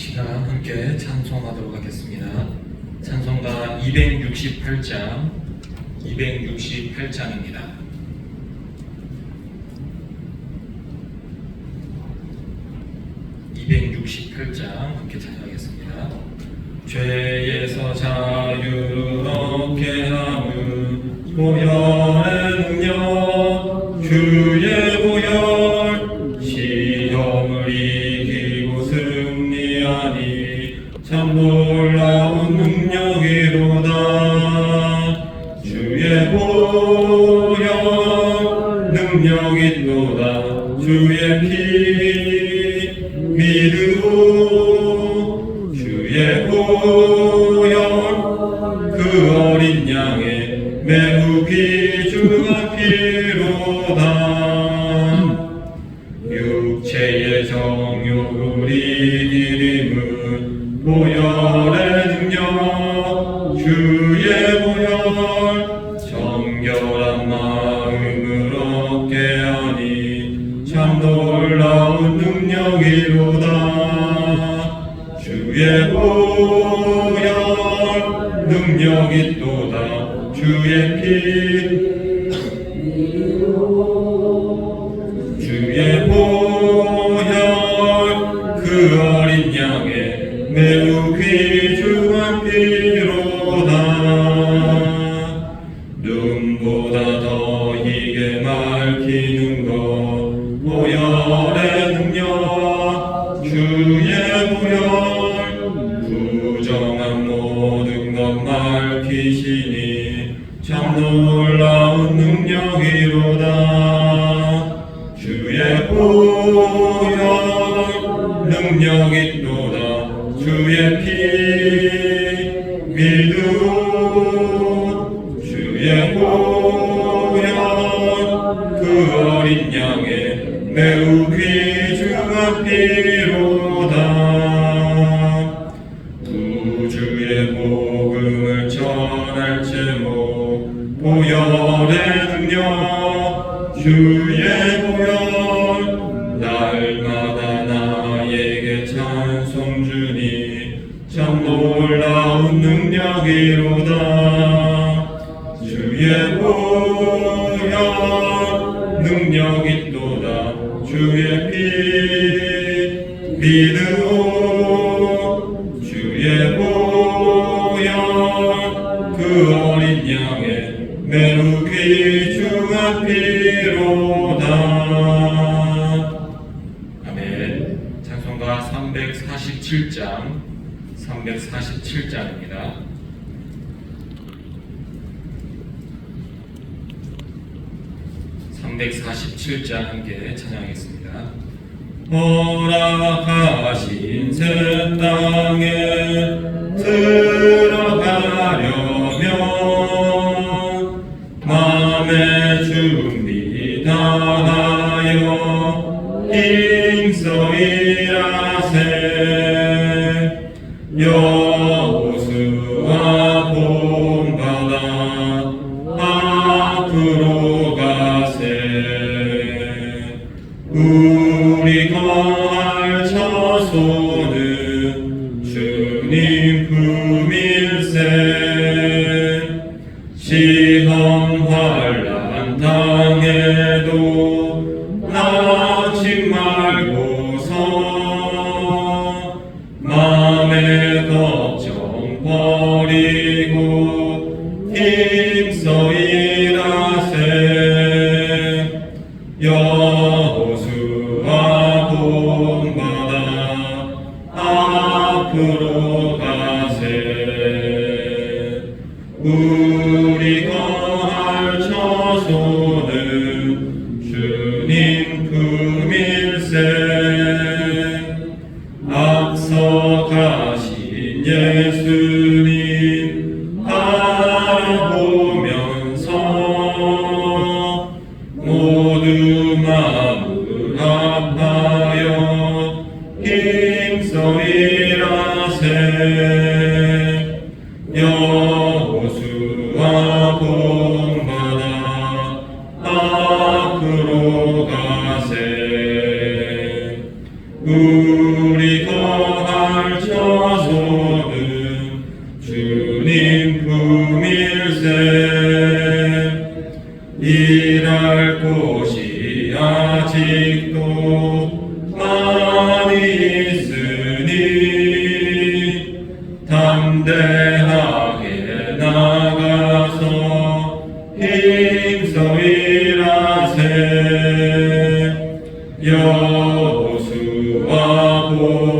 시간 함께 찬송하도록 하겠습니다. 찬송가 268장, 268장입니다. (268장) 함께 찬양하겠습니다. 죄에서 얻게 함은 보혈의 능력 주의 능력이 또다 주의 피 능력이 또다 주의 피 주의 피 믿으오 주의 보혈 그 어린 양의 매우 귀 주의 피 믿으오 주의 보혈. 그 어린 양의 매우 귀중한 피로다. 아멘. 찬송가 347장 347장입니다. (347장) 함께 찬양하겠습니다. 허락하신 새 땅에 들어가려면 마음의 준비 다하여 힘써이라세. 여 버 일 여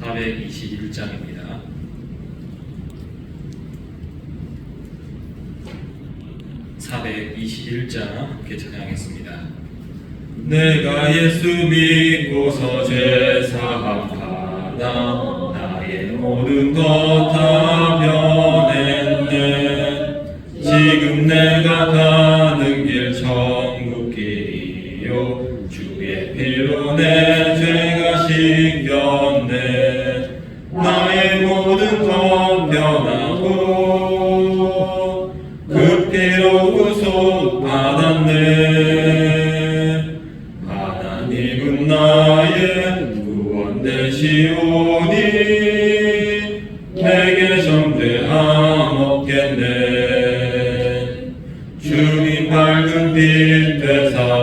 421장입니다. (421장) 함께 찬양하겠습니다. 내가 예수 믿고서 죄사함 받아 나의 모든 것 다 변했네 지금 내가 가는 길 천국 길이요 주의 피로 내 모든 것 변하고 그 피로 구속 받았네. 하나님은 나의 구원 되시오니 내게 정죄함 없겠네. 주님 밝은 빛 되사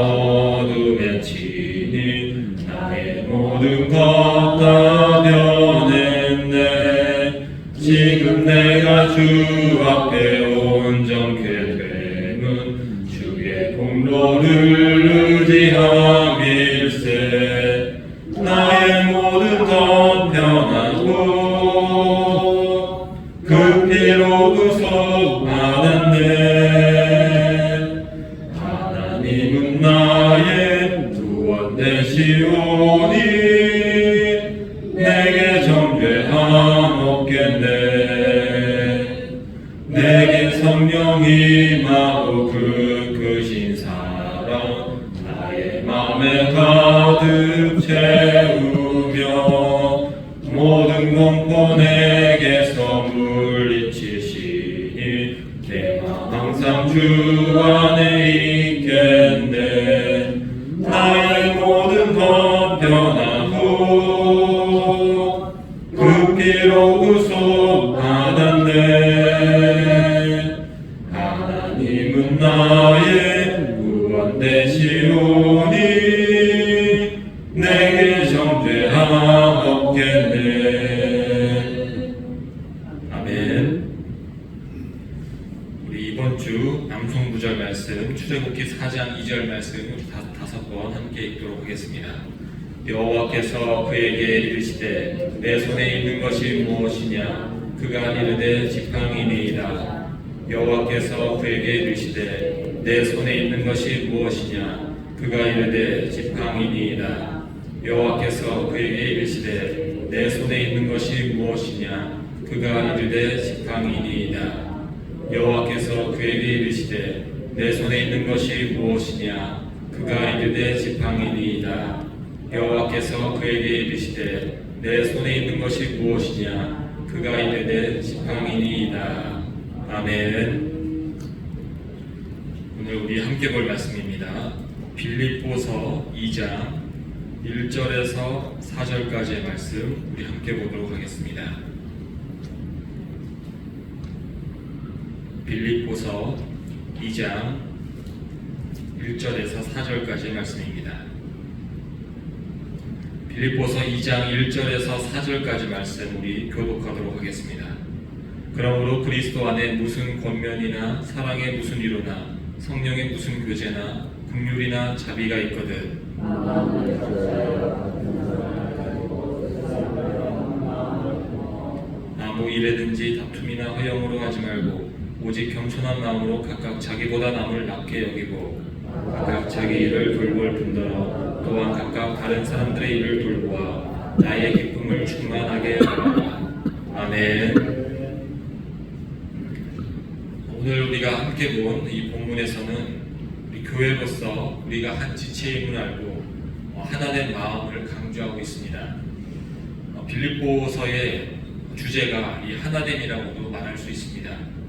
성령이 임하고 그 크신 사랑 나의 맘에 가득 채우며 모든 공포 내게서 물리치시니 내맘 항상 주 안에 주 남성 구절 말씀 출애굽기 4장 2절 말씀 다섯 번 함께 읽도록 하겠습니다. 여호와께서 그에게 이르시되 내 손에 있는 것이 무엇이냐 그가 이르되 지팡이니이다. 여호와께서 그에게 이르시되 내 손에 있는 것이 무엇이냐 그가 이르되 지팡이니이다. 여호와께서 그에게 이르시되 내 손에 있는 것이 무엇이냐 그가 이르되 지팡이니이다. 여호와께서 그에게 이르시되 내 손에 있는 것이 무엇이냐? 그가 이르되 지팡이니이다. 여호와께서 그에게 이르시되 내 손에 있는 것이 무엇이냐? 그가 이르되 지팡이니이다. 아멘. 오늘 우리 함께 볼 말씀입니다. 빌립보서 2장 1절에서 4절까지의 말씀 우리 함께 보도록 하겠습니다. 빌립보서 2장 1절에서 4절까지의 말씀입니다. 빌립보서 2장 1절에서 4절까지 말씀 우리 교독하도록 하겠습니다. 그러므로 그리스도 안에 무슨 권면이나 사랑의 무슨 위로나 성령의 무슨 교제나 긍휼이나 자비가 있거든 아무 일에든지 다툼이나 허영으로 하지 말고 오직 겸손한 마음으로 각각 자기보다 남을 낮게 여기고 각각 자기 일을 돌볼 뿐더러 또한 각각 다른 사람들의 일을 돌보아 나의 기쁨을 충만하게 하라. 아멘. 오늘 우리가 함께 본 이 본문에서는 우리 교회로서 우리가 한 지체임을 알고 어, 하나된 마음을 강조하고 있습니다. 어, 빌립보서의 주제가 이 하나됨이라고도 말할 수 있습니다.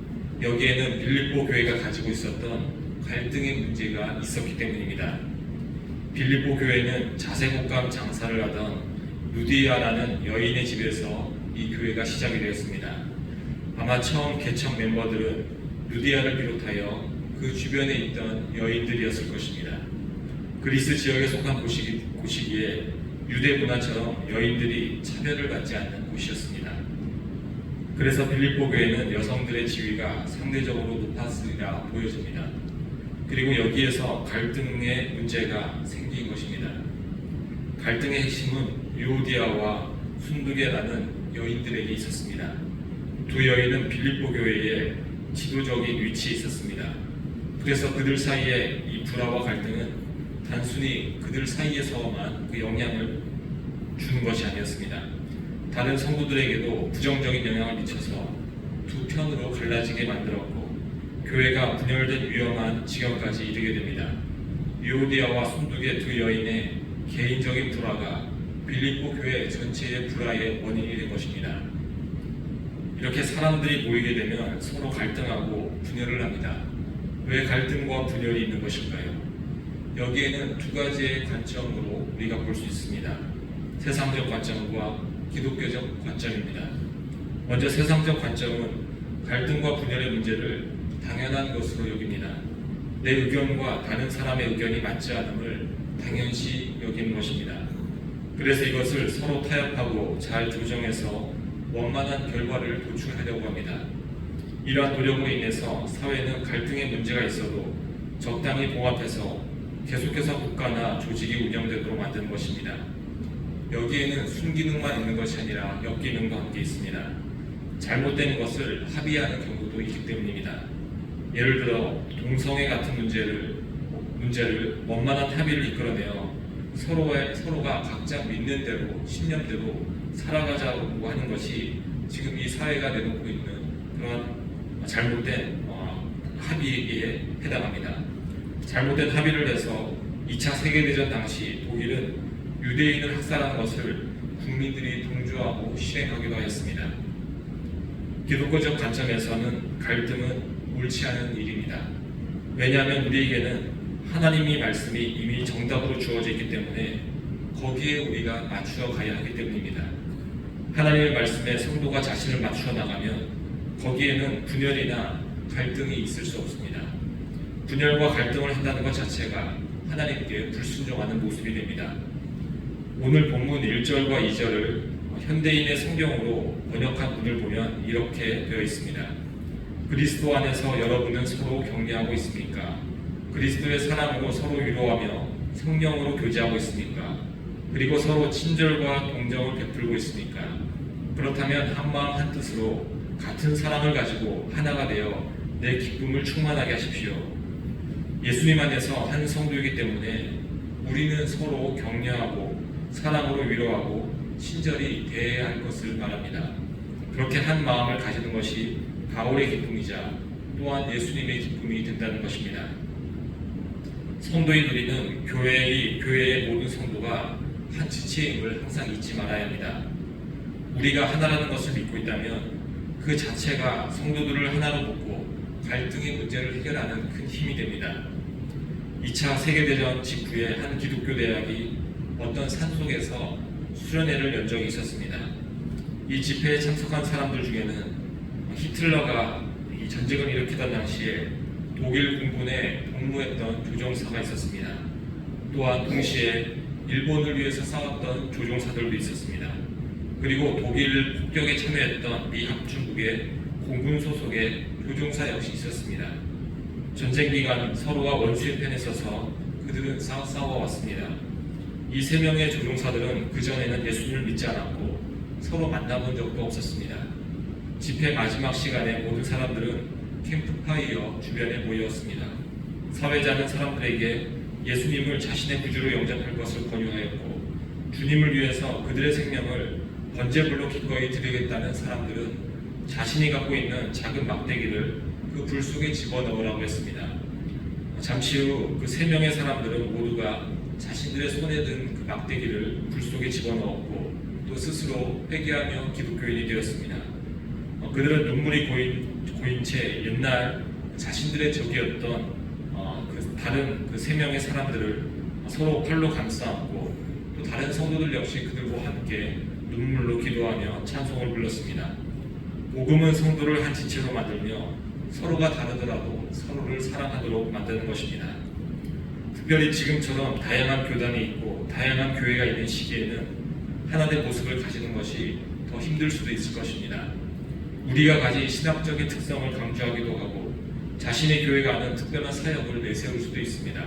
여기에는 빌립보 교회가 가지고 있었던 갈등의 문제가 있었기 때문입니다. 빌립보 교회는 자색옥감 장사를 하던 루디아라는 여인의 집에서 이 교회가 시작이 되었습니다. 아마 처음 개척 멤버들은 루디아를 비롯하여 그 주변에 있던 여인들이었을 것입니다. 그리스 지역에 속한 곳이기, 곳이기에 유대 문화처럼 여인들이 차별을 받지 않는 곳이었습니다. 그래서 빌립보 교회는 여성들의 지위가 상대적으로 높았으리라 보여집니다. 그리고 여기에서 갈등의 문제가 생긴 것입니다. 갈등의 핵심은 유오디아와 순두게라는 여인들에게 있었습니다. 두 여인은 빌립보 교회에 지도적인 위치에 있었습니다. 그래서 그들 사이에 이 불화와 갈등은 단순히 그들 사이에서만 그 영향을 주는 것이 아니었습니다. 다른 성도들에게도 부정적인 영향을 미쳐서 두 편으로 갈라지게 만들었고 교회가 분열된 위험한 지경까지 이르게 됩니다. 유오디아와 순두계 두 여인의 개인적인 불화가 빌립보 교회 전체의 불화의 원인이 된 것입니다. 이렇게 사람들이 모이게 되면 서로 갈등하고 분열을 합니다. 왜 갈등과 분열이 있는 것일까요? 여기에는 두 가지의 관점으로 우리가 볼 수 있습니다. 세상적 관점과 기독교적 관점입니다. 먼저 세상적 관점은 갈등과 분열의 문제를 당연한 것으로 여깁니다. 내 의견과 다른 사람의 의견이 맞지 않음을 당연시 여기는 것입니다. 그래서 이것을 서로 타협하고 잘 조정해서 원만한 결과를 도출하려고 합니다. 이러한 노력으로 인해서 사회는 갈등의 문제가 있어도 적당히 봉합해서 계속해서 국가나 조직이 운영되도록 만드는 것입니다. 여기에는 순기능만 있는 것이 아니라 역기능도 함께 있습니다. 잘못된 것을 합의하는 경우도 있기 때문입니다. 예를 들어 동성애 같은 문제를 문제를 원만한 합의를 이끌어내어 서로의 서로가 각자 믿는 대로 신념대로 살아가자고 하는 것이 지금 이 사회가 내놓고 있는 그런 잘못된 어, 합의에 해당합니다. 잘못된 합의를 해서 2차 세계대전 당시 독일은 유대인을 학살한 것을 국민들이 동조하고 실행하기도 하였습니다. 기독교적 관점에서는 갈등은 옳지 않은 일입니다. 왜냐하면 우리에게는 하나님이 말씀이 이미 정답으로 주어져 있기 때문에 거기에 우리가 맞추어 가야 하기 때문입니다. 하나님의 말씀에 성도가 자신을 맞추어 나가면 거기에는 분열이나 갈등이 있을 수 없습니다. 분열과 갈등을 한다는 것 자체가 하나님께 불순종하는 모습이 됩니다. 오늘 본문 1절과 2절을 현대인의 성경으로 번역한 문을 보면 이렇게 되어 있습니다. 그리스도 안에서 여러분은 서로 격려하고 있습니까? 그리스도의 사랑으로 서로 위로하며 성령으로 교제하고 있습니까? 그리고 서로 친절과 동정을 베풀고 있습니까? 그렇다면 한 마음 한 뜻으로 같은 사랑을 가지고 하나가 되어 내 기쁨을 충만하게 하십시오. 예수님 안에서 한 성도이기 때문에 우리는 서로 격려하고 사랑으로 위로하고 친절히 대해야 할 것을 말합니다. 그렇게 한 마음을 가지는 것이 바울의 기쁨이자 또한 예수님의 기쁨이 된다는 것입니다. 성도인 우리는 교회의 교회의 모든 성도가 한 지체임을 항상 잊지 말아야 합니다. 우리가 하나라는 것을 믿고 있다면 그 자체가 성도들을 하나로 묶고 갈등의 문제를 해결하는 큰 힘이 됩니다. 2차 세계대전 직후에 한 기독교 대학이 어떤 산 속에서 수련회를 연 적이 있었습니다. 이 집회에 참석한 사람들 중에는 히틀러가 이 전쟁을 일으키던 당시에 독일 군군에 복무했던 조종사가 있었습니다. 또한 동시에 일본을 위해서 싸웠던 조종사들도 있었습니다. 그리고 독일 폭격에 참여했던 미 합중국의 공군 소속의 조종사 역시 있었습니다. 전쟁 기간 서로가 원수의 편에 서서 그들은 싸, 싸워왔습니다. 이 세 명의 조종사들은 그전에는 예수님을 믿지 않았고 서로 만나본 적도 없었습니다. 집회 마지막 시간에 모든 사람들은 캠프파이어 주변에 모였습니다. 사회자는 사람들에게 예수님을 자신의 구주로 영접할 것을 권유하였고 주님을 위해서 그들의 생명을 번제불로 기꺼이 드리겠다는 사람들은 자신이 갖고 있는 작은 막대기를 그 불 속에 집어넣으라고 했습니다. 잠시 후 그 세 명의 사람들은 모두가 자신들의 손에 든 그 막대기를 불 속에 집어넣었고 또 스스로 회개하며 기독교인이 되었습니다. 어, 그들은 눈물이 고인, 고인 채 옛날 자신들의 적이었던 어, 그 다른 그 세 명의 사람들을 서로 팔로 감싸안고 또 다른 성도들 역시 그들과 함께 눈물로 기도하며 찬송을 불렀습니다. 복음은 성도를 한 지체로 만들며 서로가 다르더라도 서로를 사랑하도록 만드는 것입니다. 특별히 지금처럼 다양한 교단이 있고 다양한 교회가 있는 시기에는 하나의 모습을 가지는 것이 더 힘들 수도 있을 것입니다. 우리가 가진 신학적인 특성을 강조하기도 하고 자신의 교회가 하는 특별한 사역을 내세울 수도 있습니다.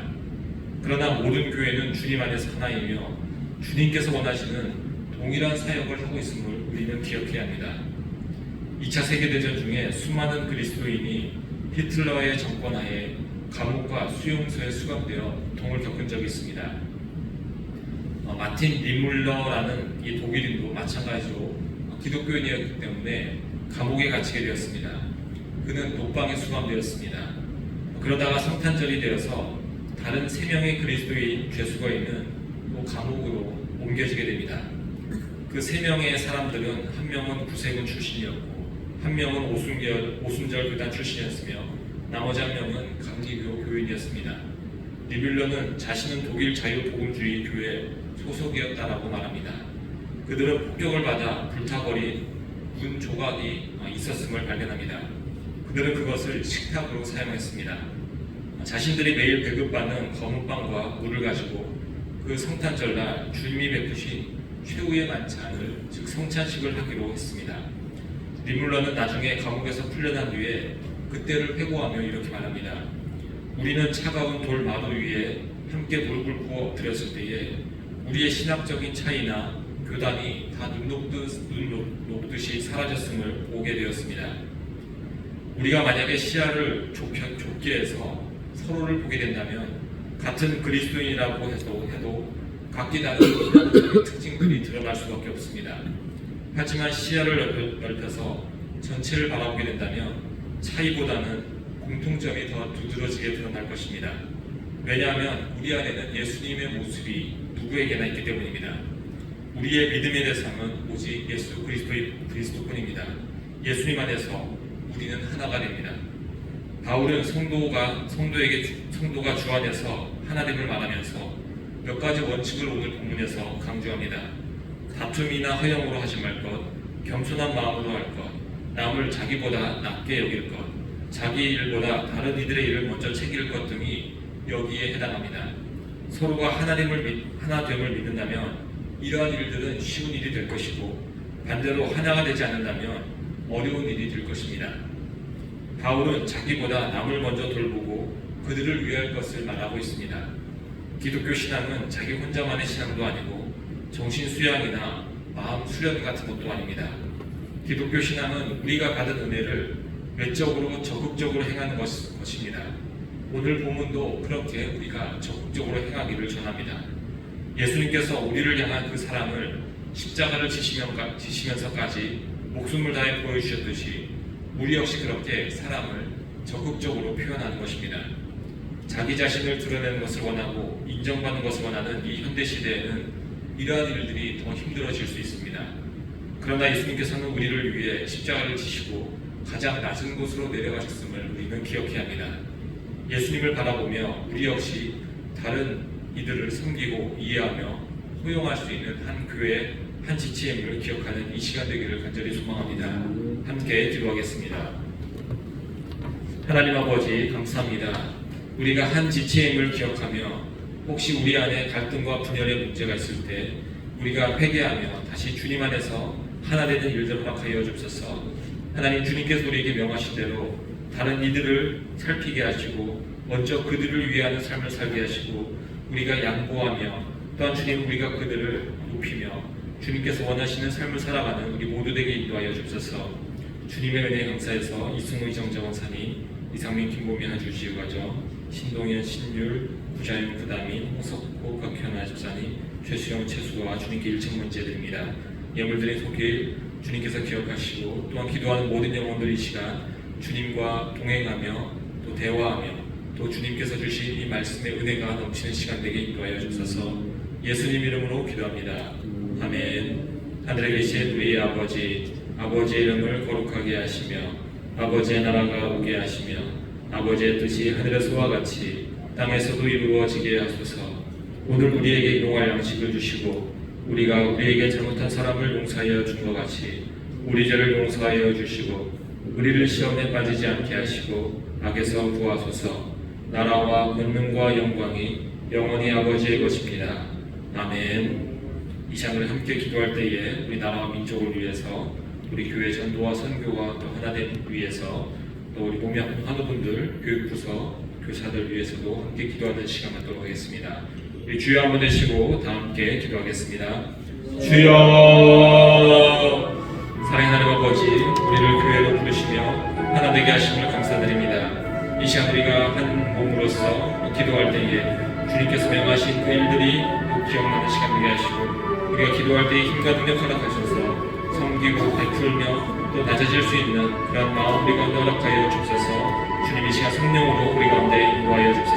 그러나 모든 교회는 주님 안에서 하나이며 주님께서 원하시는 동일한 사역을 하고 있음을 우리는 기억해야 합니다. 2차 세계대전 중에 수많은 그리스도인이 히틀러의 정권 하에 감옥과 수용소에 수감되어 고통을 겪은 적이 있습니다. 어, 마틴 리물러라는 이 독일인도 마찬가지로 기독교인이었기 때문에 감옥에 갇히게 되었습니다. 그는 독방에 수감되었습니다. 그러다가 성탄절이 되어서 다른 세 명의 그리스도인 죄수가 있는 또 감옥으로 옮겨지게 됩니다. 그 세 명의 사람들은 한 명은 구세군 출신이었고 한 명은 오순절 교단 출신이었으며 나머지 한 명은 감리교 교인이었습니다. 리빌러는 자신은 독일 자유복음주의 교회 소속이었다라고 말합니다. 그들은 폭격을 받아 불타버린 문 조각이 있었음을 발견합니다. 그들은 그것을 식탁으로 사용했습니다. 자신들이 매일 배급받는 검은 빵과 물을 가지고 그 성탄절날 주님이 베푸신 최후의 만찬을 즉 성찬식을 하기로 했습니다. 리물러는 나중에 감옥에서 풀려난 뒤에 그때를 회고하며 이렇게 말합니다. 우리는 차가운 돌 마루 위에 함께 무릎을 부어 엎드렸을 때에 우리의 신학적인 차이나 교단이 다 눈 녹듯, 눈 녹듯이 사라졌음을 보게 되었습니다. 우리가 만약에 시야를 좁혀, 좁게 해서 서로를 보게 된다면 같은 그리스도인이라고 해도, 해도 각기 다른 특징들이 드러날 수밖에 없습니다. 하지만 시야를 넓혀- 넓혀서 전체를 바라보게 된다면 차이보다는 공통점이 더 두드러지게 드러날 것입니다. 왜냐하면 우리 안에는 예수님의 모습이 누구에게나 있기 때문입니다. 우리의 믿음의 대상은 오직 예수 그리스도의 그리스도뿐입니다. 예수님 안에서 우리는 하나가 됩니다. 바울은 성도가 성도에게 주- 성도가 주 안에서 하나됨을 말하면서 몇 가지 원칙을 오늘 본문에서 강조합니다. 다툼이나 허영으로 하지 말 것, 겸손한 마음으로 할 것, 남을 자기보다 낮게 여길 것, 자기 일보다 다른 이들의 일을 먼저 챙길 것 등이 여기에 해당합니다. 서로가 하나님을 믿, 하나됨을 믿는다면 이러한 일들은 쉬운 일이 될 것이고 반대로 하나가 되지 않는다면 어려운 일이 될 것입니다. 바울은 자기보다 남을 먼저 돌보고 그들을 위할 것을 말하고 있습니다. 기독교 신앙은 자기 혼자만의 신앙도 아니고 정신 수양이나 마음 수련 같은 것도 아닙니다. 기독교 신앙은 우리가 받은 은혜를 외적으로 적극적으로 행하는 것, 것입니다. 오늘 본문도 그렇게 우리가 적극적으로 행하기를 전합니다. 예수님께서 우리를 향한 그 사랑을 십자가를 지시면- 지시면서까지 목숨을 다해 보여주셨듯이 우리 역시 그렇게 사랑을 적극적으로 표현하는 것입니다. 자기 자신을 드러내는 것을 원하고 인정받는 것을 원하는 이 현대 시대에는 이러한 일들이 더 힘들어질 수 있습니다. 그러나 예수님께서는 우리를 위해 십자가를 지시고 가장 낮은 곳으로 내려가셨음을 우리는 기억해야 합니다. 예수님을 바라보며 우리 역시 다른 이들을 섬기고 이해하며 호용할 수 있는 한 교회, 한 지체임을 기억하는 이 시간 되기를 간절히 소망합니다. 함께 기도하겠습니다. 하나님 아버지 감사합니다. 우리가 한 지체임을 기억하며 혹시 우리 안에 갈등과 분열의 문제가 있을 때 우리가 회개하며 다시 주님 안에서 하나 되는 일들 허락하여 주옵소서. 하나님 주님께서 우리에게 명하신 대로 다른 이들을 살피게 하시고 먼저 그들을 위하는 삶을 살게 하시고 우리가 양보하며 또한 주님 우리가 그들을 높이며 주님께서 원하시는 삶을 살아가는 우리 모두에게 인도하여 주옵소서. 주님의 은혜 강사에서 이승우 정정원사님, 이상민 김보미 하주지우 가정, 신동현 신율 부자윤 부다민 홍석호 박현아 집사님, 최수영 최수와 주님께 일청 문제 드립니다. 예물드린 속일 주님께서 기억하시고 또한 기도하는 모든 영혼들 이 시간 주님과 동행하며 또 대화하며 또 주님께서 주신 이 말씀의 은혜가 넘치는 시간 되게 인도하여 주셔서 예수님 이름으로 기도합니다. 아멘. 하늘에 계신 우리 아버지, 아버지의 이름을 거룩하게 하시며 아버지의 나라가 오게 하시며 아버지의 뜻이 하늘에서와 같이 땅에서도 이루어지게 하소서. 오늘 우리에게 일용할 양식을 주시고 우리가 우리에게 잘못한 사람을 용서하여 준 것 같이 우리 죄를 용서하여 주시고 우리를 시험에 빠지지 않게 하시고 악에서 구하소서. 나라와 권능과 영광이 영원히 아버지의 것입니다. 아멘. 이 시간을 함께 기도할 때에 우리 나라와 민족을 위해서 우리 교회 전도와 선교와 또 하나됨 위해서 또 우리 몸이 아픈 환우분들 교육부서 교사들 위해서도 함께 기도하는 시간 갖도록 하겠습니다. 주여 한번 되시고 다 함께 기도하겠습니다. 주여 사랑의 하나님 아버지 우리를 교회로 부르시며 하나 되게 하심을 감사드립니다. 이 시간 우리가 한 몸으로서 기도할 때에 주님께서 명하신 그 일들이 또 기억나는 시간 되게 하시고 우리가 기도할 때에 힘과 능력 허락하셔서 섬기고 베풀며 또 낮아질 수 있는 그런 마음 우리 가운데 허락하여 주옵소서 주님 이 시간 성령으로 우리 가운데 인도하여 주옵소서